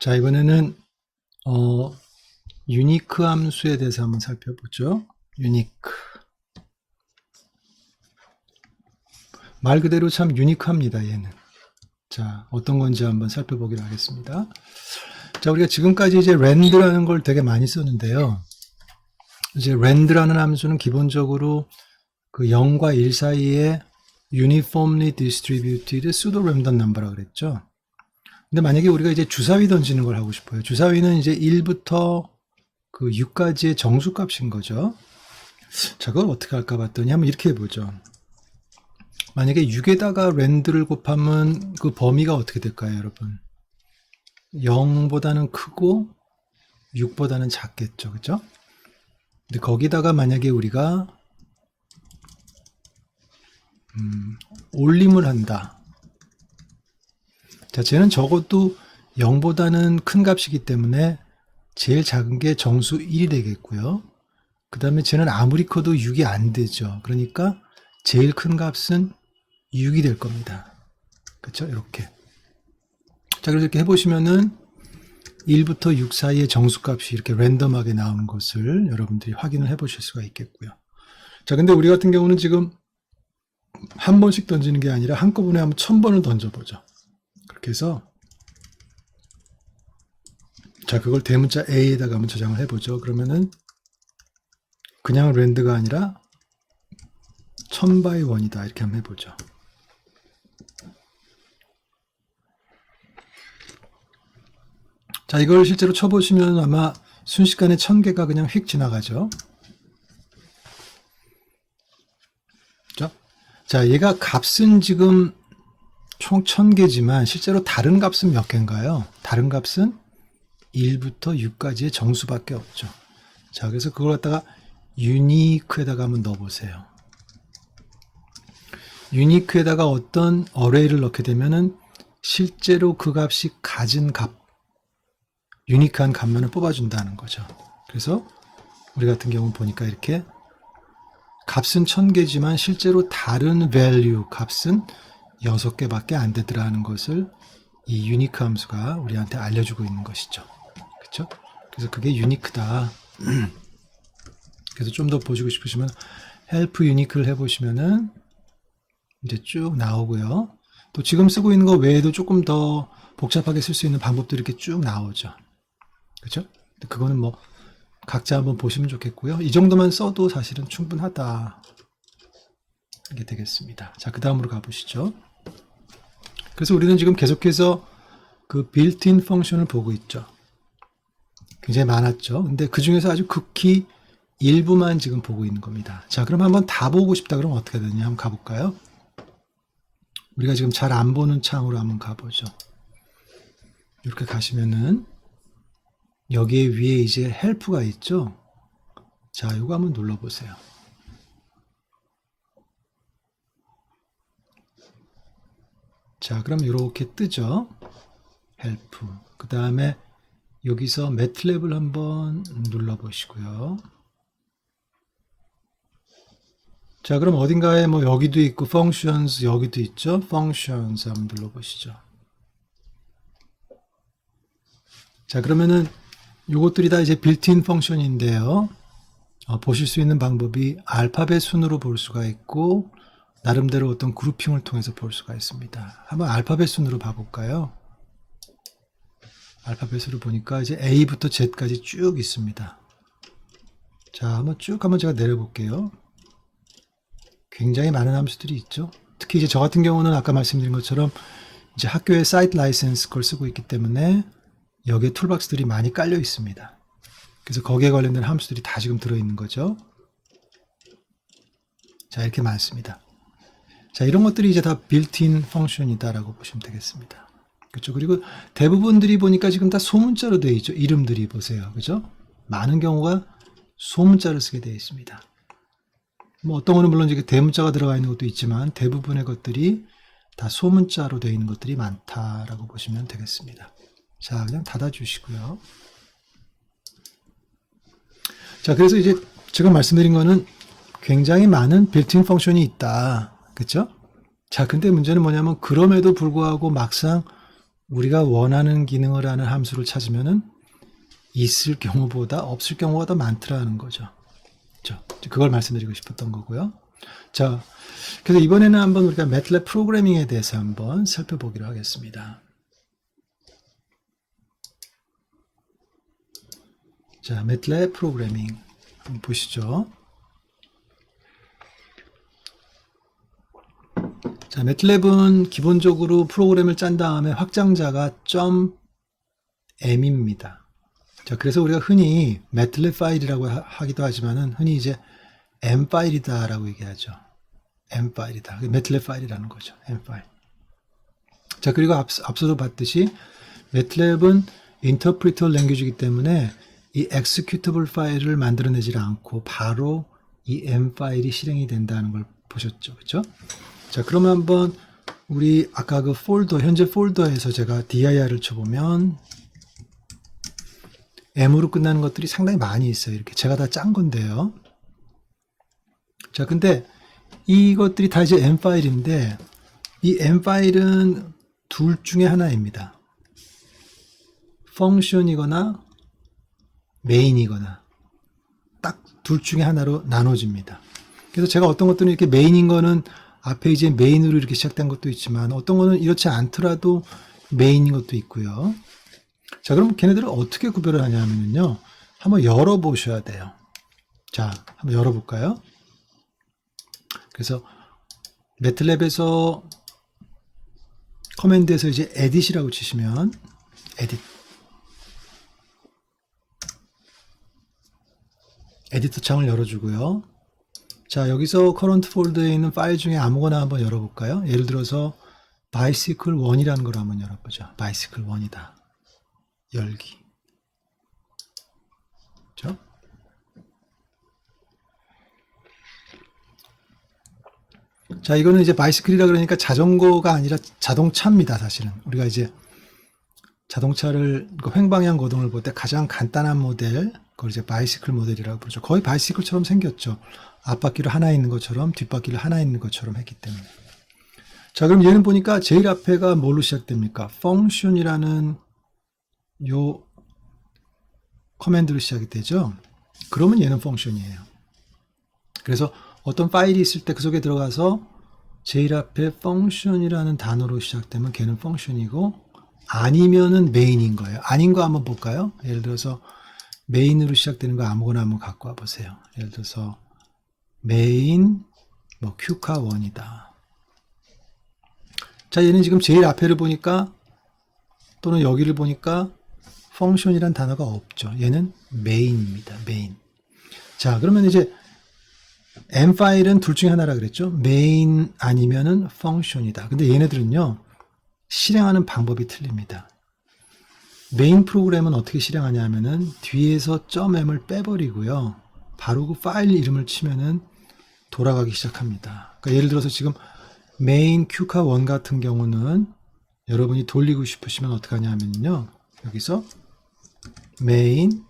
자, 이번에는, 어, 유니크 함수에 대해서 한번 살펴보죠. 유니크. 말 그대로 참 유니크합니다, 얘는. 자, 어떤 건지 한번 살펴보기로 하겠습니다. 자, 우리가 지금까지 이제 랜드라는 걸 되게 많이 썼는데요. 이제 랜드라는 함수는 기본적으로 그 0과 1 사이에 uniformly distributed pseudo random number라 그랬죠. 근데 만약에 우리가 이제 주사위 던지는 걸 하고 싶어요. 주사위는 이제 1부터 그 6까지의 정수값인 거죠. 자, 그걸 어떻게 할까 봤더니 한번 이렇게 해보죠. 만약에 6에다가 랜드를 곱하면 그 범위가 어떻게 될까요, 여러분? 0보다는 크고 6보다는 작겠죠. 그죠? 근데 거기다가 만약에 우리가 음, 올림을 한다. 자, 쟤는 적어도 0보다는 큰 값이기 때문에 제일 작은 게 정수 1이 되겠고요. 그 다음에 쟤는 아무리 커도 6이 안 되죠. 그러니까 제일 큰 값은 6이 될 겁니다. 그쵸? 이렇게. 자, 그래서 이렇게 해보시면은 1부터 6 사이의 정수값이 이렇게 랜덤하게 나오는 것을 여러분들이 확인을 해 보실 수가 있겠고요. 자, 근데 우리 같은 경우는 지금 한 번씩 던지는 게 아니라 한꺼번에 한번 천 번을 던져보죠. 그렇게 해서 자, 그걸 대문자 A에다가 한번 저장을 해보죠. 그러면은 그냥 랜드가 아니라 천 바이 원이다. 이렇게 한번 해보죠. 자, 이걸 실제로 쳐보시면 아마 순식간에 천 개가 그냥 휙 지나가죠. 자, 자, 얘가 값은 지금 총천 개지만 실제로 다른 값은 몇 개인가요? 다른 값은 1부터 6까지의 정수밖에 없죠. 자, 그래서 그걸 갖다가 유니크에다가 한번 넣어보세요. 유니크에다가 어떤 어레이를 넣게 되면은 실제로 그 값이 가진 값, 유니크한 값만을 뽑아준다는 거죠. 그래서 우리 같은 경우 보니까 이렇게 값은 1000개지만 실제로 다른 value 값은 6개밖에 안 되더라는 것을 이 유니크 함수가 우리한테 알려주고 있는 것이죠. 그렇죠? 그래서 그게 유니크다. 그래서 좀 더 보시고 싶으시면 help unique를 해보시면은 이제 쭉 나오고요. 또 지금 쓰고 있는 거 외에도 조금 더 복잡하게 쓸 수 있는 방법들이 이렇게 쭉 나오죠. 그죠? 그거는 뭐 각자 한번 보시면 좋겠고요. 이 정도만 써도 사실은 충분하다. 이게 되겠습니다. 자, 그 다음으로 가보시죠. 그래서 우리는 지금 계속해서 그 빌트인 펑션을 보고 있죠. 굉장히 많았죠. 근데 그 중에서 아주 극히 일부만 지금 보고 있는 겁니다. 자, 그럼 한번 다 보고 싶다 그러면 어떻게 되냐 한번 가볼까요? 우리가 지금 잘 안 보는 창으로 한번 가보죠. 이렇게 가시면은 여기에 위에 이제 헬프가 있죠. 자, 이거 한번 눌러보세요. 자, 그럼 이렇게 뜨죠. 헬프. 그 다음에 여기서 매트랩을 한번 눌러 보시고요. 자, 그럼 어딘가에 뭐 여기도 있고 functions 여기도 있죠. functions 한번 눌러 보시죠. 자, 그러면은 요것들이 다 이제 빌트인 펑션인데요. 어, 보실 수 있는 방법이 알파벳 순으로 볼 수가 있고 나름대로 어떤 그룹핑을 통해서 볼 수가 있습니다. 한번 알파벳 순으로 봐볼까요? 알파벳 으로 보니까 이제 A부터 Z까지 쭉 있습니다. 자, 한번 쭉 한번 제가 내려볼게요. 굉장히 많은 함수들이 있죠. 특히 이제 저 같은 경우는 아까 말씀드린 것처럼 이제 학교에 사이트 라이센스 걸 쓰고 있기 때문에 여기에 툴박스들이 많이 깔려 있습니다. 그래서 거기에 관련된 함수들이 다 지금 들어있는 거죠. 자, 이렇게 많습니다. 자, 이런 것들이 이제 다 빌트인 펑션이다라고 보시면 되겠습니다. 그렇죠. 그리고 대부분들이 보니까 지금 다 소문자로 되어 있죠. 이름들이 보세요. 그죠? 많은 경우가 소문자를 쓰게 되어 있습니다. 뭐 어떤 거는 물론 이게 대문자가 들어가 있는 것도 있지만 대부분의 것들이 다 소문자로 되어 있는 것들이 많다라고 보시면 되겠습니다. 자, 그냥 닫아 주시고요. 자, 그래서 이제 제가 말씀드린 거는 굉장히 많은 빌트인 펑션이 있다. 그쵸? 자, 근데 문제는 뭐냐면 그럼에도 불구하고 막상 우리가 원하는 기능을 하는 함수를 찾으면은 있을 경우보다 없을 경우가 더 많더라는 거죠. 그죠? 그걸 말씀드리고 싶었던 거고요. 자, 그래서 이번에는 한번 우리가 매틀랩 프로그래밍에 대해서 한번 살펴보기로 하겠습니다. 자, 매틀랩 프로그래밍 보시죠. 자, 매틀랩은 기본적으로 프로그램을 짠 다음에 확장자가 .m입니다. 자, 그래서 우리가 흔히 매틀랩 파일이라고 하- 하기도 하지만은 흔히 이제 m 파일이다라고 얘기하죠. m 파일이다. 매틀랩 파일이라는 거죠. m 파일. 자, 그리고 앞, 앞서도 봤듯이 매틀랩은 인터프리터 랭귀지이기 때문에 이 executable 파일을 만들어내질 않고 바로 이 m 파일이 실행이 된다는 걸 보셨죠. 그렇죠? 자, 그러면 한번 우리 아까 그 폴더 현재 폴더에서 제가 dir을 쳐보면 m으로 끝나는 것들이 상당히 많이 있어요. 이렇게 제가 다 짠 건데요. 자, 근데 이것들이 다 이제 m 파일인데 이 m 파일은 둘 중에 하나입니다. 펑션이거나 메인이거나 딱 둘 중에 하나로 나눠집니다. 그래서 제가 어떤 것들은 이렇게 메인인 거는 앞에 이제 메인으로 이렇게 시작된 것도 있지만 어떤 거는 이렇지 않더라도 메인인 것도 있고요. 자, 그럼 걔네들을 어떻게 구별을 하냐면요. 한번 열어보셔야 돼요. 자, 한번 열어볼까요? 그래서 매틀랩에서 커맨드에서 이제 edit이라고 치시면 edit 에디터 창을 열어주고요. 자, 여기서 커런트 폴더에 있는 파일 중에 아무거나 한번 열어볼까요? 예를 들어서 bicycle 1이라는 걸 한번 열어보죠. bicycle 1이다. 열기. 그죠? 자, 이거는 이제 바이스클이라 그러니까 자전거가 아니라 자동차입니다, 사실은. 우리가 이제 자동차를 그 횡방향 거동을 볼 때 가장 간단한 모델, 그걸 이제 바이시클 모델이라고 부르죠. 거의 바이시클처럼 생겼죠. 앞바퀴를 하나 있는 것처럼 뒷바퀴를 하나 있는 것처럼 했기 때문에. 자, 그럼 얘는 보니까 제일 앞에가 뭘로 시작됩니까? function이라는 요 커맨드로 시작이 되죠. 그러면 얘는 function이에요. 그래서 어떤 파일이 있을 때 그 속에 들어가서 제일 앞에 function이라는 단어로 시작되면 걔는 function이고 아니면은 main인 거예요. 아닌 거 한번 볼까요? 예를 들어서 메인으로 시작되는 거 아무거나 한번 갖고 와 보세요. 예를 들어서 메인 뭐 큐카 원이다. 자, 얘는 지금 제일 앞에를 보니까 또는 여기를 보니까 펑션이란 단어가 없죠. 얘는 메인입니다. 메인. 자, 그러면 이제 m 파일은 둘 중에 하나라 그랬죠. 메인 아니면은 펑션이다. 근데 얘네들은요. 실행하는 방법이 틀립니다. 메인 프로그램은 어떻게 실행하냐 하면은 뒤에서 .m을 빼버리고요. 바로 그 파일 이름을 치면은 돌아가기 시작합니다. 그러니까 예를 들어서 지금 메인 큐카1 같은 경우는 여러분이 돌리고 싶으시면 어떻게 하냐면요. 여기서 메인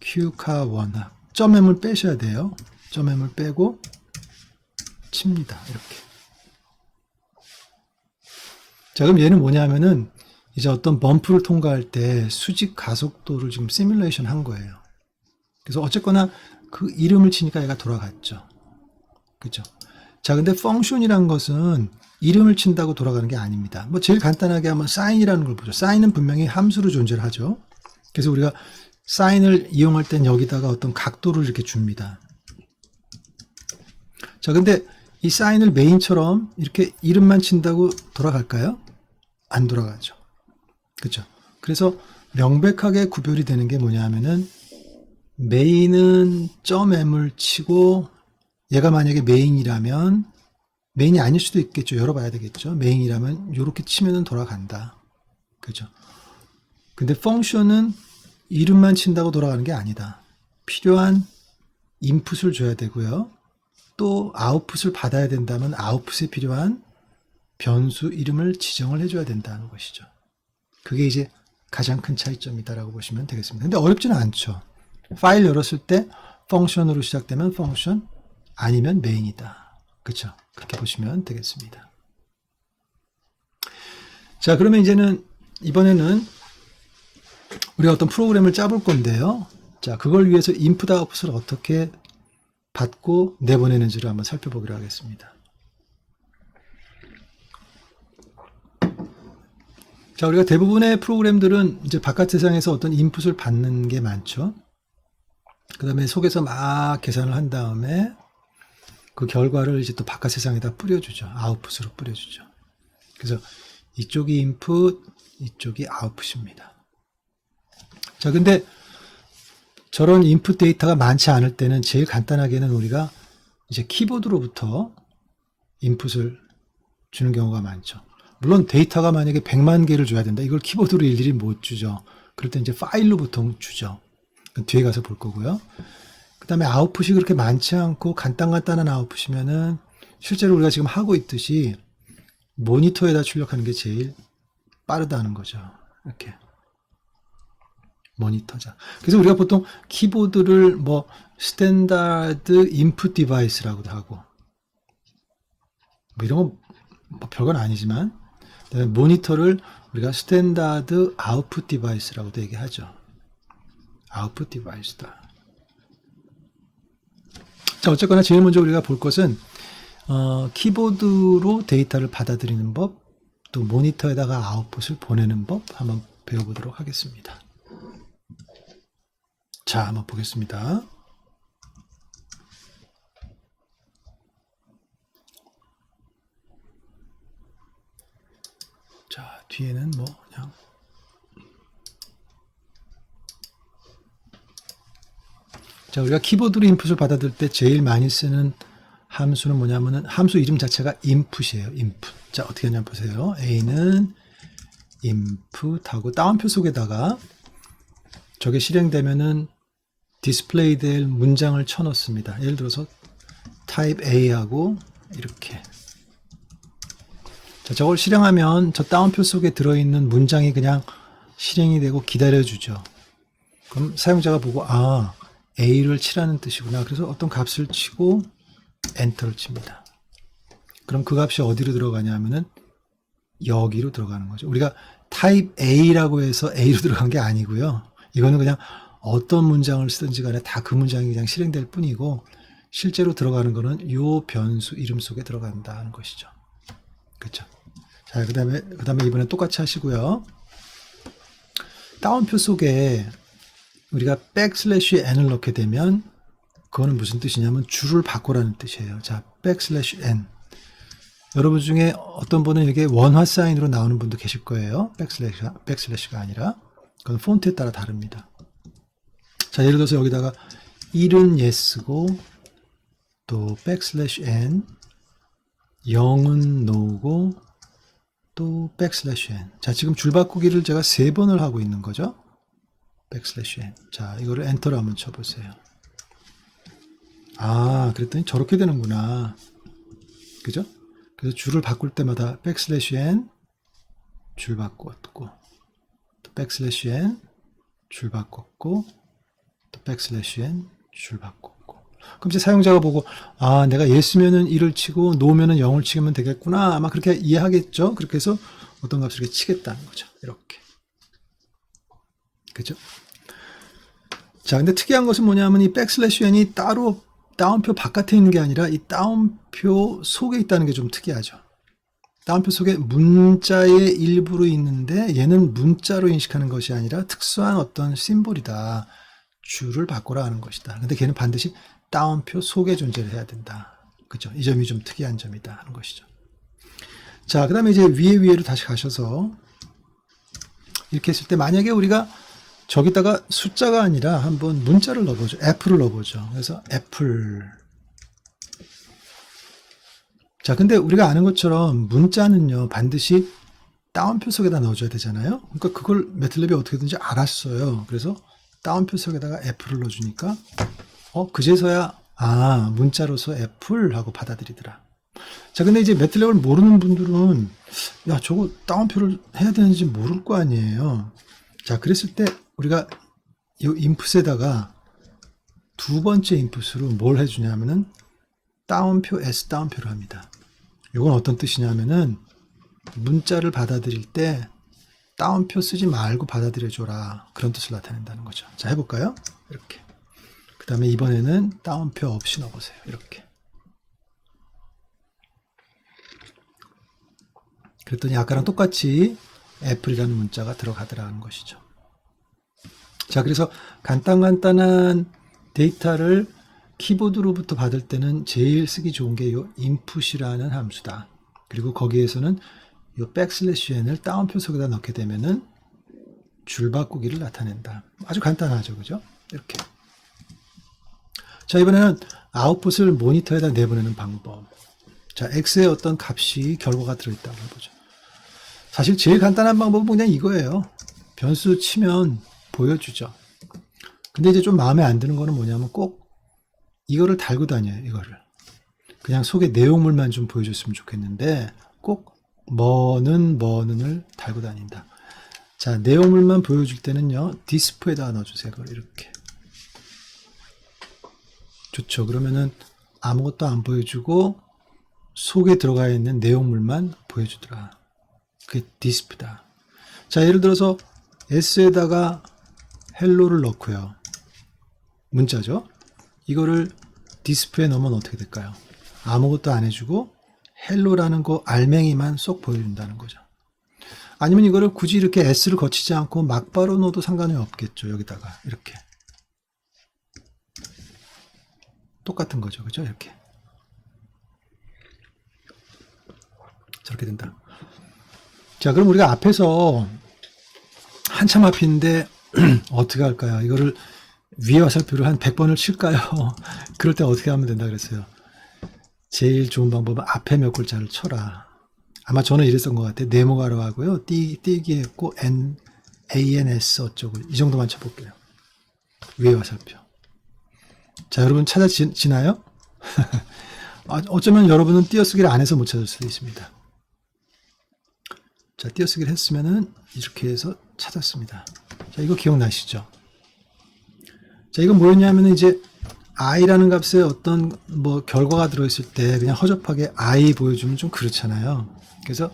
큐카1 .m을 빼셔야 돼요. .m을 빼고 칩니다. 이렇게. 자, 그럼 얘는 뭐냐면은 이제 어떤 범프를 통과할 때 수직 가속도를 지금 시뮬레이션 한 거예요. 그래서 어쨌거나 그 이름을 치니까 얘가 돌아갔죠. 그죠? 자, 근데 펑션이란 것은 이름을 친다고 돌아가는 게 아닙니다. 뭐 제일 간단하게 하면 사인이라는 걸 보죠. 사인은 분명히 함수로 존재를 하죠. 그래서 우리가 사인을 이용할 땐 여기다가 어떤 각도를 이렇게 줍니다. 자, 근데 이 사인을 메인처럼 이렇게 이름만 친다고 돌아갈까요? 안 돌아가죠. 그죠? 그래서 명백하게 구별이 되는 게 뭐냐 하면은 메인은 .m을 치고 얘가 만약에 메인이라면 메인이 아닐 수도 있겠죠. 열어봐야 되겠죠. 메인이라면 이렇게 치면은 돌아간다. 그죠? 근데 펑션은 이름만 친다고 돌아가는 게 아니다. 필요한 인풋을 줘야 되고요. 또 아웃풋을 받아야 된다면 아웃풋에 필요한 변수 이름을 지정을 해줘야 된다는 것이죠. 그게 이제 가장 큰 차이점이다라고 보시면 되겠습니다. 근데 어렵지는 않죠. 파일 열었을 때 펑션으로 시작되면 펑션 아니면 메인이다. 그렇죠? 그렇게 보시면 되겠습니다. 자, 그러면 이제는 이번에는 우리가 어떤 프로그램을 짜볼 건데요. 자, 그걸 위해서 인풋 아웃풋을 어떻게 받고 내보내는지를 한번 살펴보기로 하겠습니다. 자, 우리가 대부분의 프로그램들은 이제 바깥 세상에서 어떤 인풋을 받는 게 많죠. 그 다음에 속에서 막 계산을 한 다음에 그 결과를 이제 또 바깥 세상에다 뿌려주죠. 아웃풋으로 뿌려주죠. 그래서 이쪽이 인풋, 이쪽이 아웃풋입니다. 자, 근데 저런 인풋 데이터가 많지 않을 때는 제일 간단하게는 우리가 이제 키보드로부터 인풋을 주는 경우가 많죠. 물론 데이터가 만약에 100만 개를 줘야 된다. 이걸 키보드로 일일이 못 주죠. 그럴 때 이제 파일로 보통 주죠. 뒤에 가서 볼 거고요. 그 다음에 아웃풋이 그렇게 많지 않고 간단간단한 아웃풋이면은 실제로 우리가 지금 하고 있듯이 모니터에다 출력하는 게 제일 빠르다는 거죠. 이렇게. 모니터자. 그래서 우리가 보통 키보드를 뭐 스탠다드 인풋 디바이스라고도 하고 뭐 이런 건뭐 별건 아니지만 그다음에 모니터를 우리가 스탠다드 아웃풋 디바이스라고도 얘기하죠. 아웃풋 디바이스다. 자, 어쨌거나 제일 먼저 우리가 볼 것은 어, 키보드로 데이터를 받아들이는 법, 또 모니터에다가 아웃풋을 보내는 법 한번 배워보도록 하겠습니다. 자, 한번 보겠습니다. 자, 뒤에는 뭐 그냥 자, 우리가 키보드로 인풋을 받아들일 때 제일 많이 쓰는 함수는 뭐냐면은 함수 이름 자체가 input이에요. input. 자, 어떻게 하냐 보세요. a는 input하고 다운표 속에다가 저게 실행되면은 디스플레이 될 문장을 쳐넣습니다. 예를 들어서 type a하고 이렇게 자, 저걸 실행하면 저 다운표 속에 들어있는 문장이 그냥 실행이 되고 기다려주죠. 그럼 사용자가 보고 아 a를 치라는 뜻이구나. 그래서 어떤 값을 치고 엔터를 칩니다. 그럼 그 값이 어디로 들어가냐면은 여기로 들어가는 거죠. 우리가 type a라고 해서 a로 들어간 게 아니고요. 이거는 그냥 어떤 문장을 쓰든지 간에 다 그 문장이 그냥 실행될 뿐이고 실제로 들어가는 거는 요 변수 이름 속에 들어간다 하는 것이죠. 그렇죠. 자, 그 다음에 그 다음에 이번에 똑같이 하시고요. 다운표 속에 우리가 백슬래시 n을 넣게 되면 그거는 무슨 뜻이냐면 줄을 바꾸라는 뜻이에요. 자, 백슬래시 n. 여러분 중에 어떤 분은 이게 원화 사인으로 나오는 분도 계실 거예요. 백슬래시가, 백슬래시가 아니라. 그건 폰트에 따라 다릅니다. 자, 예를 들어서 여기다가 1은 yes고 또 백슬래시 n 0은 no고 또 백슬래시 n. 자, 지금 줄 바꾸기를 제가 세 번을 하고 있는 거죠. 백슬래시 n. 자, 이거를 엔터를 한번 쳐보세요. 아, 그랬더니 저렇게 되는구나. 그죠? 그래서 줄을 바꿀 때마다 백슬래시 n 줄 바꿨고 또 백슬래시 n 줄 바꿨고 또 백슬래시 n 줄 바꿨고 그럼 이제 사용자가 보고 아 내가 예스면은 1을 치고 노면은 0을 치면 되겠구나. 아마 그렇게 이해하겠죠? 그렇게 해서 어떤 값을 이렇게 치겠다는 거죠. 이렇게. 그죠? 자 근데 특이한 것은 뭐냐면 이 백슬래시 n이 따로 다운표 바깥에 있는 게 아니라 이 다운표 속에 있다는 게 좀 특이하죠. 다운표 속에 문자의 일부로 있는데 얘는 문자로 인식하는 것이 아니라 특수한 어떤 심볼이다. 줄을 바꾸라 하는 것이다. 근데 걔는 반드시 다운표 속에 존재를 해야 된다. 그죠? 이 점이 좀 특이한 점이다 하는 것이죠. 자, 그 다음에 이제 위에 위에로 다시 가셔서 이렇게 했을 때 만약에 우리가 저기다가 숫자가 아니라 한번 문자를 넣어보죠. 애플을 넣어보죠. 그래서 애플. 자, 근데 우리가 아는 것처럼 문자는요, 반드시 다운표 속에다 넣어줘야 되잖아요. 그러니까 그걸 매틀랩이 어떻게든지 알았어요. 그래서 다운표 속에다가 애플을 넣어주니까, 어, 그제서야, 아, 문자로서 애플 하고 받아들이더라. 자, 근데 이제 매틀랩을 모르는 분들은, 야, 저거 다운표를 해야 되는지 모를 거 아니에요. 자, 그랬을 때 우리가 이 인풋에다가 두 번째 인풋으로 뭘 해주냐면은 다운표 S 다운표를 합니다. 이건 어떤 뜻이냐면은 문자를 받아들일 때 다운표 쓰지 말고 받아들여줘라. 그런 뜻을 나타낸다는 거죠. 자, 해볼까요? 이렇게. 그 다음에 이번에는 다운표 없이 넣어보세요. 이렇게. 그랬더니 아까랑 똑같이 애플이라는 문자가 들어가더라는 것이죠. 자, 그래서 간단간단한 데이터를 키보드로부터 받을 때는 제일 쓰기 좋은 게 이 input이라는 함수다. 그리고 거기에서는 이 백슬래시 n을 다운표 속에다 넣게 되면은 줄 바꾸기를 나타낸다. 아주 간단하죠, 그죠? 이렇게. 자, 이번에는 아웃풋을 모니터에다 내보내는 방법. 자, x의 어떤 값이 결과가 들어있다고 해보죠. 사실 제일 간단한 방법은 그냥 이거예요. 변수 치면 보여주죠. 근데 이제 좀 마음에 안 드는 거는 뭐냐면 꼭 이거를 달고 다녀요, 이거를. 그냥 속에 내용물만 좀 보여줬으면 좋겠는데 꼭 뭐는 뭐는을 달고 다닌다. 자, 내용물만 보여줄 때는요, 디스프에다가 넣어주세요. 이렇게. 좋죠. 그러면은 아무것도 안 보여주고 속에 들어가 있는 내용물만 보여주더라. 그게 디스프다. 자, 예를 들어서 S에다가 헬로를 넣고요. 문자죠. 이거를 디스프에 넣으면 어떻게 될까요? 아무것도 안 해주고 헬로라는 거 알맹이만 쏙 보여준다는 거죠. 아니면 이거를 굳이 이렇게 S를 거치지 않고 막바로 넣어도 상관이 없겠죠. 여기다가 이렇게 똑같은 거죠. 그죠? 이렇게 저렇게 된다. 자, 그럼 우리가 앞에서 한참 앞인데 어떻게 할까요? 이거를 위에 화살표를 한 100번을 칠까요? 그럴 때 어떻게 하면 된다 그랬어요. 제일 좋은 방법은 앞에 몇 글자를 쳐라. 아마 저는 이랬던 것 같아요. 네모가로 하고요. 띄, 띄기 했고, N, ANS 어쩌고. 이 정도만 쳐볼게요. 위에 화살표. 자, 여러분 찾아지나요? 아, 어쩌면 여러분은 띄어쓰기를 안 해서 못 찾을 수도 있습니다. 자, 띄어쓰기를 했으면은 이렇게 해서 찾았습니다. 자, 이거 기억나시죠? 자, 이건 뭐였냐면 이제 i라는 값에 어떤 뭐 결과가 들어있을 때 그냥 허접하게 i 보여주면 좀 그렇잖아요. 그래서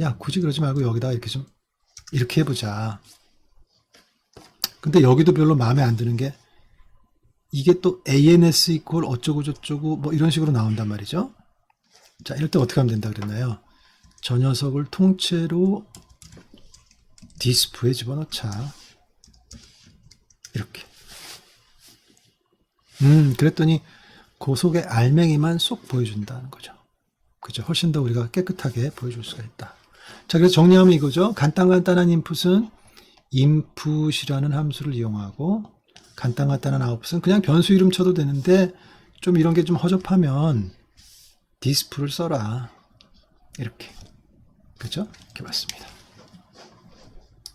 야, 굳이 그러지 말고 여기다가 이렇게 좀 이렇게 해보자. 근데 여기도 별로 마음에 안 드는 게 이게 또 ans 이퀄 어쩌고 저쩌고 뭐 이런 식으로 나온단 말이죠. 자, 이럴 때 어떻게 하면 된다 그랬나요? 저 녀석을 통째로 디스프에 집어넣자. 이렇게. 음, 그랬더니 그 속에 알맹이만 쏙 보여준다는 거죠. 그죠? 훨씬 더 우리가 깨끗하게 보여줄 수가 있다. 자, 그래서 정리하면 이거죠. 간단간단한 인풋은 input이라는 함수를 이용하고 간단간단한 아웃풋은 그냥 변수 이름 쳐도 되는데 좀 이런 게 좀 허접하면 디스프를 써라. 이렇게. 그죠? 이렇게 맞습니다.